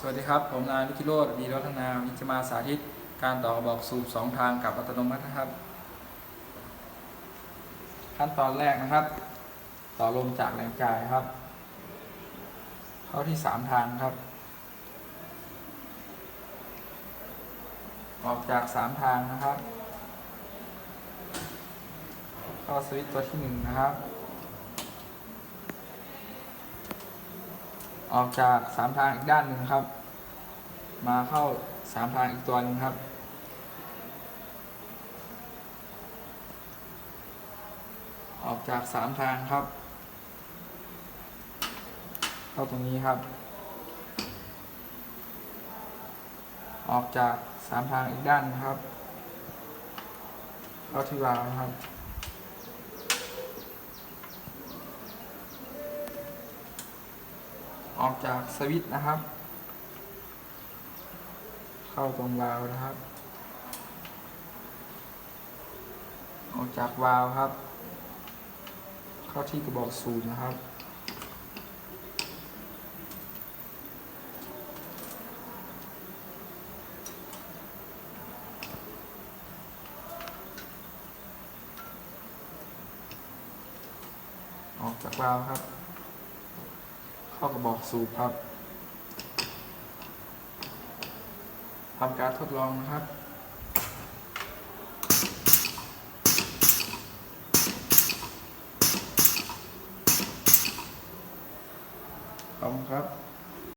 สวัสดีครับ ผมนายวิทิโรธวีรัฒนาวิจมาสาธิต การต่อกระบอกสูบสองทางกับอัตโนมัตินะครับ ขั้นตอนแรกนะครับ ต่อลมจากแรงจ่ายครับ เข้าที่สามทางครับ ออกจากสามทางนะครับ เข้าสวิตตัวที่หนึ่งนะครับ ออกจากสามทางอีกด้านหนึ่งครับ มาเข้าสามทางอีกตัวหนึงครับ ออกจากสามทางครับ เข้าตรงนี้ครับ ออกจากสามทางอีกด้านครับ เข้าที่วาล์วครับ ออกจากสวิตช์นะครับ เข้าตรงวาล์วนะครับ ออกจากวาล์วครับ เข้าที่กระบอกสูบนะครับออกจากวาล์วครับ เข้ากระบอกสูบครับทำการทดลองนะครับ ขอบคุณครับ